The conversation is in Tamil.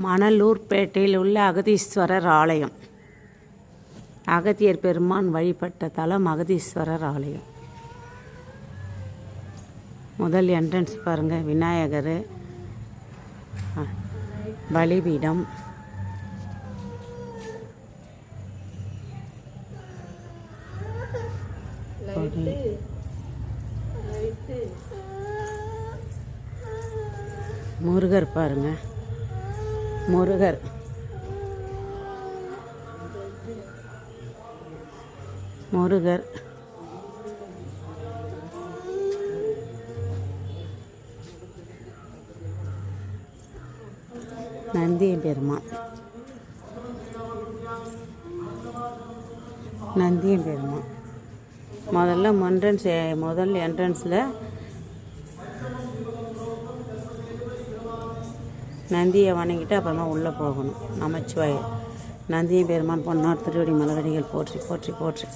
மணலூர்பேட்டையில் உள்ள அகதீஸ்வரர் ஆலயம். அகத்தியர் பெருமான் வழிபட்ட தலம் அகதீஸ்வரர் ஆலயம். முதல் என்ட்ரன்ஸ் பாருங்கள் விநாயகர். பலிபீடம். முருகர் பாருங்கள் முருகர். முருகர். நந்திய பெருமான் நந்திய பெருமான் முதல்ல மன்றன் முதல் என்ட்ரன்ஸில் நந்தியை வணங்கிட்டு அப்புறமா உள்ளே போகணும். நமச்சிவாய. நந்தியை பெருமான் பொன்னார் திருவடி மலரடிகள் போற்றி போற்றி போற்றி.